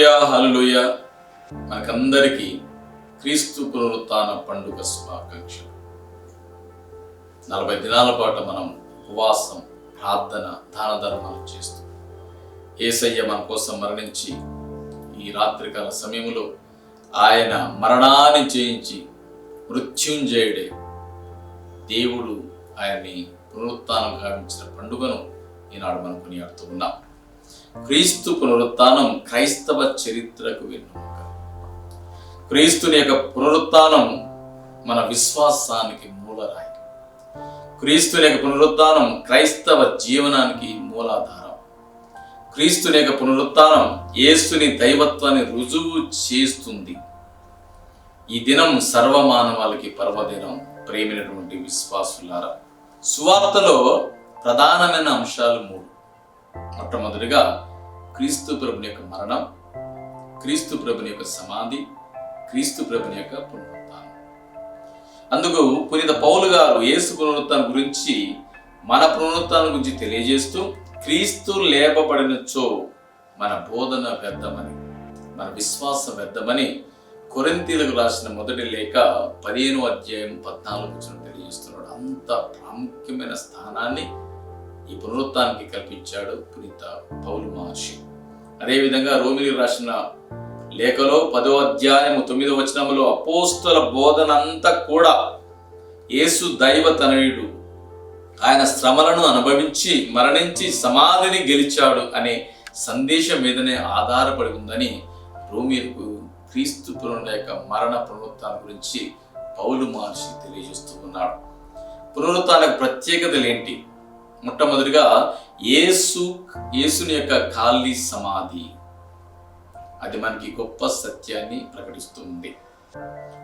హల్లుయ హల్లుయ మనకందరికీ క్రీస్తు పునరుత్న పండుగ శుభాకాంక్షలు. నలభై దినాల పాటు మనం ఉపవాసం ప్రార్థన దాన ధర్మాలు చేస్తూ ఏసయ్య మన కోసం మరణించి ఈ రాత్రికాల సమయంలో ఆయన మరణాన్ని చేయించి మృత్యుంజయుడే. దేవుడు ఆయన్ని పునరుత్నం గావించిన పండుగను ఈనాడు మనం కొనియాడుతూ ఉన్నాం. క్రీస్తు పునరుత్నం క్రైస్తవ చరిత్రకు వెన్నుముక క్రీస్తుని యొక్క పునరుత్నం మన విశ్వాసానికి మూలరాయి. క్రీస్తుని యొక్క పునరుత్నం క్రైస్తవ జీవనానికి మూలాధారం. క్రీస్తుని యొక్క పునరుత్నం యేసుని దైవత్వాన్ని రుజువు చేస్తుంది. ఈ దినం సర్వమానవాళికి పర్వదినం ప్రేమైనటువంటి విశ్వాసులారా సువార్తలో ప్రధానమైన అంశాలు మూడు. మొట్టమొదటిగా క్రీస్తు ప్రభుని యొక్క మరణం క్రీస్తు ప్రభుని యొక్క సమాధి క్రీస్తు ప్రభుని యొక్క పునరుత్థానం. అందుకు పునీత పౌలు గారు యేసు పునరుత్థానం గురించి మన పునరుత్థానం గురించి తెలియజేస్తూ క్రీస్తు లేపబడినచో మన బోధన వ్యర్థమని మన విశ్వాసం వ్యర్థమని కొరింతీలకు రాసిన మొదటి లేఖ పదిహేను అధ్యాయం పద్నాలుగు వచ్చిన తెలియజేస్తున్నాడు. అంత ప్రాముఖ్యమైన స్థానాన్ని ఈ పునరుత్నానికి కల్పించాడు పునీత పౌలు మహర్షి. అదేవిధంగా రోమిలి రాసిన లేఖలో పదో అధ్యాయము తొమ్మిదో వచనములో అపోస్తుల బోధన అంతా కూడా యేసు దైవ తనయుడు ఆయన శ్రమలను అనుభవించి మరణించి సమాధిని గెలిచాడు అనే సందేశం మీదనే ఆధారపడి ఉందని రోమిలకు క్రీస్తు పునరుల యొక్క మరణ పునరుత్నం గురించి పౌలు మహర్షి తెలియజేస్తూ ఉన్నాడు. పునరుత్నానికి ప్రత్యేకతలు ఏంటి? మొట్టమొదటిగా యేసు యేసుని యొక్క ఖాళీ సమాధి. అది మనకి గొప్ప సత్యాన్ని ప్రకటిస్తుంది.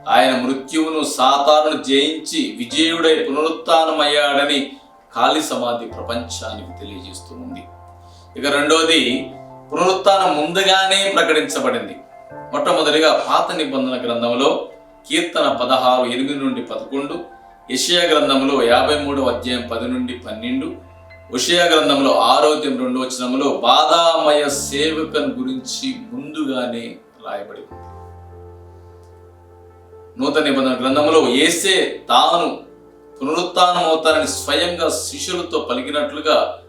ఆయన మృత్యువును సాతాను జయించి విజయుడై పునరుత్నమయ్యాడని ఖాళీ సమాధి ప్రపంచానికి తెలియజేస్తుంది. ఇక రెండోది పునరుత్నం ముందుగానే ప్రకటించబడింది. మొట్టమొదటిగా పాత నిబంధన గ్రంథంలో కీర్తన పదహారు ఎనిమిది నుండి పదకొండు యషయా గ్రంథంలో యాభై మూడవ అధ్యాయం పది నుండి పన్నెండు ఉషయా గ్రంథంలో ఆరోగ్యం రెండు వచనంలో బాధామయ సేవకన్ గురించి ముందుగానే రాయబడి ఉంది. నూతన నిబంధన గ్రంథంలో ఏసే తాను పునరుత్నం అవుతానని స్వయంగా శిష్యులతో పలికినట్లుగా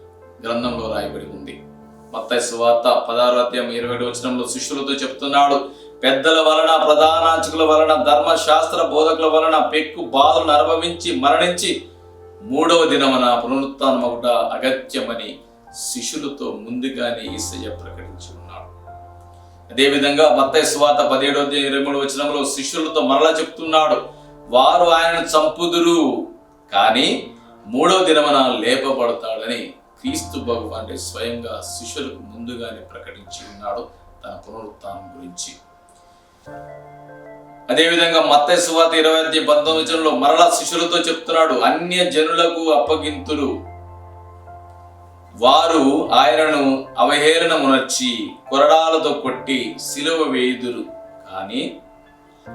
గ్రంథంలో రాయబడి ఉంది. మత్తయి సువార్త పదహారు అధ్యాయం ఇరవై ఏడు వచనంలో శిష్యులతో చెప్తున్నాడు పెద్దల వలన ప్రధానాంచకుల వలన ధర్మశాస్త్ర బోధకుల వలన పెక్కు బాధలను అనుభవించి మరణించి మూడవ దినమున పునరుత్థానమగుట అగత్యమని శిష్యులతో ముందుగానే ఈసయ్య ప్రకటించి ఉన్నాడు. అదేవిధంగా మత్తయ్య స్వాత పదిహేడవ ఇరవై మూడు వచనంలో శిష్యులతో మరలా చెప్తున్నాడు వారు ఆయన చంపుదురు కానీ మూడవ దినమున లేపబడతాడని క్రీస్తు భగవాన్ అంటే స్వయంగా శిష్యులకు ముందుగానే ప్రకటించి ఉన్నాడు తన పునరుత్నం గురించి. అదేవిధంగా మత్త సువాత ఇరవై ఐదు పంతొమ్మిది మరలా శిష్యులతో చెప్తున్నాడు అన్య జనులకు అప్పగింతులు వారు ఆయనను అవహేళనమునర్చి కొరడాలతో కొట్టి సిలువ వేయుదురు. కానీ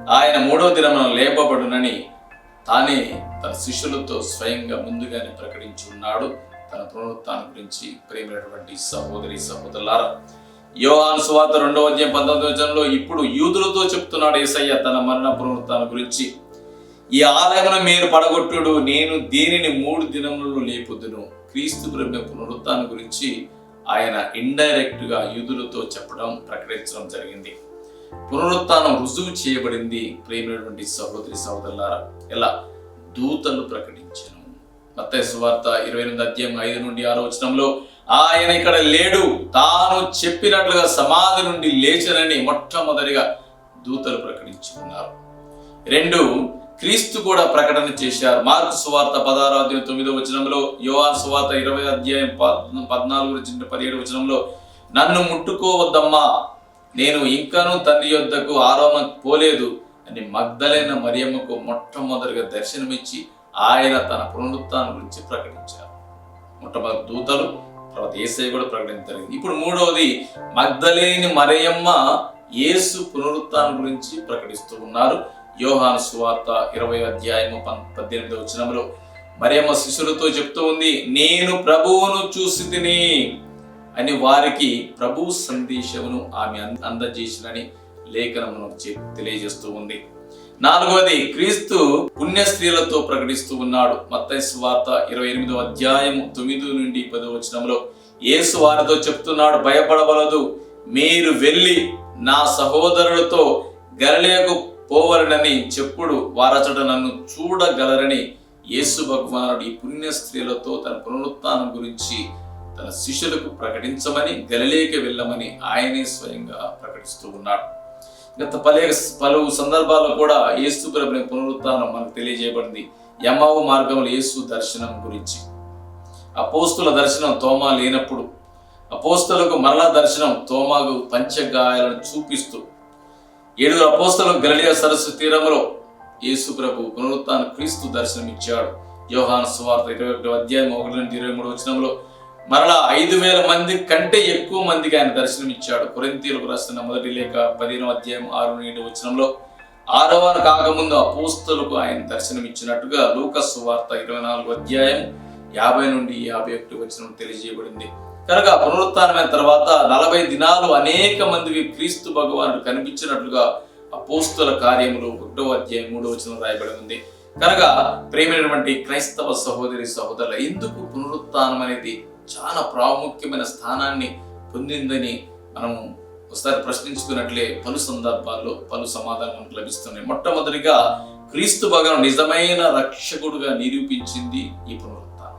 ఆయన మూడవ దినమున లేపబడునని తానే తన శిష్యులతో స్వయంగా ముందుగానే ప్రకటించి ఉన్నాడు. తన పునరుత్థానం గురించి ప్రేమైనటువంటి సహోదరి సహోదరులారా యోహాను సువార్త రెండవ అధ్యాయం పంతొమ్మిది వచనంలో ఇప్పుడు యూదులతో చెప్తున్నాడు ఏసయ్య తన మరణ పునరుత్థానం గురించి. ఈ ఆలయమును మీరు పడగొట్టుడు నేను దీనిని మూడు దినములలో లేపుదును. క్రీస్తు బ్రహ్మ పునరుత్థానం గురించి ఆయన ఇండైరెక్ట్గా యూదులతో చెప్పడం ప్రకటించడం జరిగింది. పునరుత్నం రుజువు చేయబడింది ప్రేమైనటువంటి సహోదరి సహోదరులారా. ఎలా? దూతలు ప్రకటించను. మత్తయి సువార్త ఇరవై ఎనిమిది అధ్యాయం ఐదు నుండి ఆరో వచనంలో ఆయన ఇక్కడ లేడు. తాను చెప్పినట్లుగా సమాధి నుండి లేచనని మొట్టమొదటిగా దూతలు ప్రకటించుకున్నారు. రెండు క్రీస్తు కూడా ప్రకటన చేశారు. మార్కు సువార్త పదహారు అధ్యాయం తొమ్మిదో వచనంలో యోహాన్ సువార్త ఇరవై అధ్యాయం పద్- పద్నాలుగు నుంచి పదిహేడు వచనంలో నన్ను ముట్టుకోవద్దమ్మా. నేను ఇంకనూ తండ్రి యొద్దకు ఆరోమ పోలేదు అని మగ్ధలైన మరియమ్మకు మొట్టమొదటిగా దర్శనమిచ్చి ఆయన తన పునరుత్థానం గురించి ప్రకటించారు. మొట్టమొదటి దూతలు తర్వాత ఏసై కూడా ప్రకటించారు ఇప్పుడు మూడవది మగ్ధలేని మరియమ్మ యేసు పునరుత్నం గురించి ప్రకటిస్తూ ఉన్నారు. యోహాను సువార్త ఇరవై అధ్యాయము పద్దెనిమిది పద్దెనిమిదవ వచనంలో మరియమ్మ శిష్యులతో చెప్తూ ఉంది నేను ప్రభువును చూసి తిని అని వారికి ప్రభు సందేశమును ఆమె అంద- అందజేసినని లేఖనమును తెలియజేస్తూ ఉంది. నాలుగవది క్రీస్తు పుణ్య స్త్రీలతో ప్రకటిస్తూ ఉన్నాడు. మత్తయి వార్త ఇరవై ఎనిమిదో అధ్యాయం తొమ్మిది నుండి పదో వచనంలో యేసు వారితో చెప్తున్నాడు భయపడవలదు. మీరు వెళ్ళి నా సహోదరులతో గలలేకు పోవలనని చెప్పుడు వారచట నన్ను చూడగలరని యేసు భగవానుడు ఈ పుణ్య స్త్రీలతో తన పునరుత్నం గురించి తన శిష్యులకు ప్రకటించమని గలలేక వెళ్ళమని ఆయనే స్వయంగా ప్రకటిస్తూ ఉన్నాడు. గత పలే పలు సందర్భాల్లో కూడా యేసు ప్రభుని పునరుత్నం మనకు తెలియజేయబడింది. యమావు మార్గంలో యేసు దర్శనం గురించి. అపోస్తుల దర్శనం తోమా లేనప్పుడు అపోస్తులకు మరలా దర్శనం తోమాకు పంచగాయాలను చూపిస్తూ ఏడుగురు అపోస్తలకు గలిలియా సరస్సు తీరంలో యేసు ప్రభు పునరుత్న క్రీస్తు దర్శనం ఇచ్చాడు యోహాను సువార్త ఇరవై ఒకటి అధ్యాయం ఒకటి నుండి ఇరవై మూడు వచనంలో మరలా ఐదు వేల మంది కంటే ఎక్కువ మందికి ఆయన దర్శనం ఇచ్చాడు కొరింతీలకు రాసిన మొదటి లేఖ పదిహేనో అధ్యాయం ఆరు నుండి ఏడు వచనంలో ఆరవ కాకముందు అపోస్తలకు ఆయన దర్శనం ఇచ్చినట్టుగా లూకస్ వార్త ఇరవై నాలుగు అధ్యాయం యాభై నుండి యాభై ఒకటి వచనం తెలియజేయబడింది. కనుక పునరుత్నమైన తర్వాత నలభై దినాలు అనేక మందికి క్రీస్తు భగవానుడు కనిపించినట్లుగా అపోస్తుల కార్యములు ఒకటో అధ్యాయం మూడో వచనం రాయబడి ఉంది. కనుక ప్రేమైనటువంటి క్రైస్తవ సహోదరి సహోదరుల ఎందుకు పునరుత్నం అనేది చాలా ప్రాముఖ్యమైన స్థానాన్ని పొందిందని మనం ఒకసారి ప్రశ్నించుకున్నట్లే పలు సందర్భాల్లో పలు సమాధానం మనకు లభిస్తున్నాయి. మొట్టమొదటిగా క్రీస్తు భగవాన్ నిజమైన రక్షకుడుగా నిరూపించింది ఈ పునరుత్నం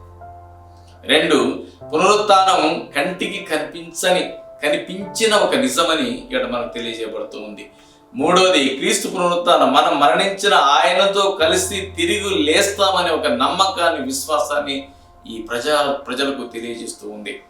రెండు పునరుత్నం కంటికి కనిపించని కనిపించిన ఒక నిజమని ఇక్కడ మనకు తెలియజేయబడుతూ ఉంది. మూడోది క్రీస్తు పునరుత్నం మనం మరణించిన ఆయనతో కలిసి తిరిగి లేస్తామనే ఒక నమ్మకాన్ని విశ్వాసాన్ని ఈ ప్రజా ప్రజలకు తెలియజేస్తూ ఉంది.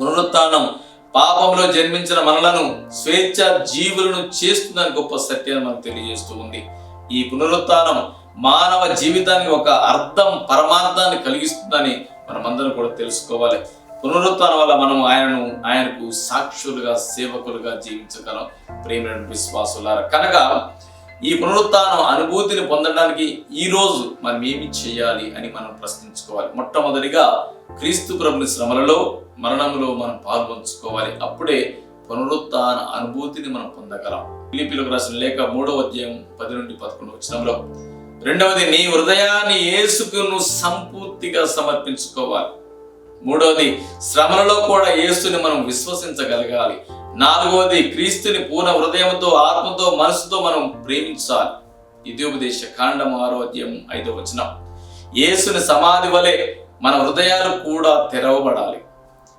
పునరుత్నం పాపంలో జన్మించిన మనలను స్వేచ్ఛ జీవులను చేస్తుందని గొప్ప సత్యాన్ని మనకు తెలియజేస్తూ ఉంది. ఈ పునరుత్నం మానవ జీవితానికి ఒక అర్థం పరమార్థాన్ని కలిగిస్తుందని మనమందరం కూడా తెలుసుకోవాలి. పునరుత్నం వల్ల మనం ఆయనను ఆయనకు సాక్షులుగా సేవకులుగా జీవించగలం. ప్రేమ విశ్వాసులారా కనుక ఈ పునరుత్థానం అనుభూతిని పొందడానికి ఈ రోజు మనం ఏమి చేయాలి అని మనం ప్రశ్నించుకోవాలి. మొట్టమొదటిగా క్రీస్తు ప్రభుని శ్రమలలో మరణంలో మనం పాల్పంచుకోవాలి. అప్పుడే పునరుత్న అనుభూతిని మనం పొందగలం. పిలిపిలకు రాసిన లేఖ మూడవ అధ్యాయం పది నుండి పదకొండు వచ్చినంలో రెండవది నీ హృదయాన్ని ఏసుకును సంపూర్తిగా సమర్పించుకోవాలి. మూడవది శ్రమలలో కూడా యేసుని మనం విశ్వసించగలగాలి. నాలుగవది క్రీస్తుని పూర్ణ హృదయంతో ఆత్మతో మనసుతో మనం ప్రేమించాలి. ఇదోపదేశ కాండం ఆరో అధ్యాయం ఐదో వచనం. యేసుని సమాధి వలె మన హృదయాలు కూడా తెరవబడాలి.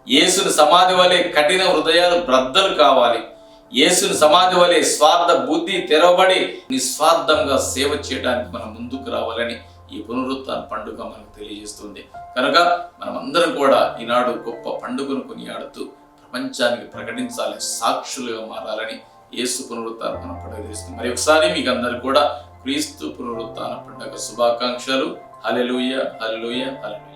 యేసుని సమాధి వలె కఠిన హృదయాలు బ్రద్దలు కావాలి. యేసుని సమాధి వలె స్వార్థ బుద్ధి తెరవబడి నిస్వార్థంగా సేవ చేయడానికి మనం ముందుకు రావాలని ఈ పునరుత్న పండుగ మనకు తెలియజేస్తుంది. కనుక మనమందరం కూడా ఈనాడు గొప్ప పండుగను కొనియాడుతూ ప్రపంచానికి ప్రకటించాలి సాక్షులుగా మారాలని యేసు పునరుత్థాన పండుగ చేస్తుంది మరి ఒకసారి మీకు అందరు కూడా క్రీస్తు పునరుత్థాన పండుగ శుభాకాంక్షలు. Hallelujah hallelujah hallelujah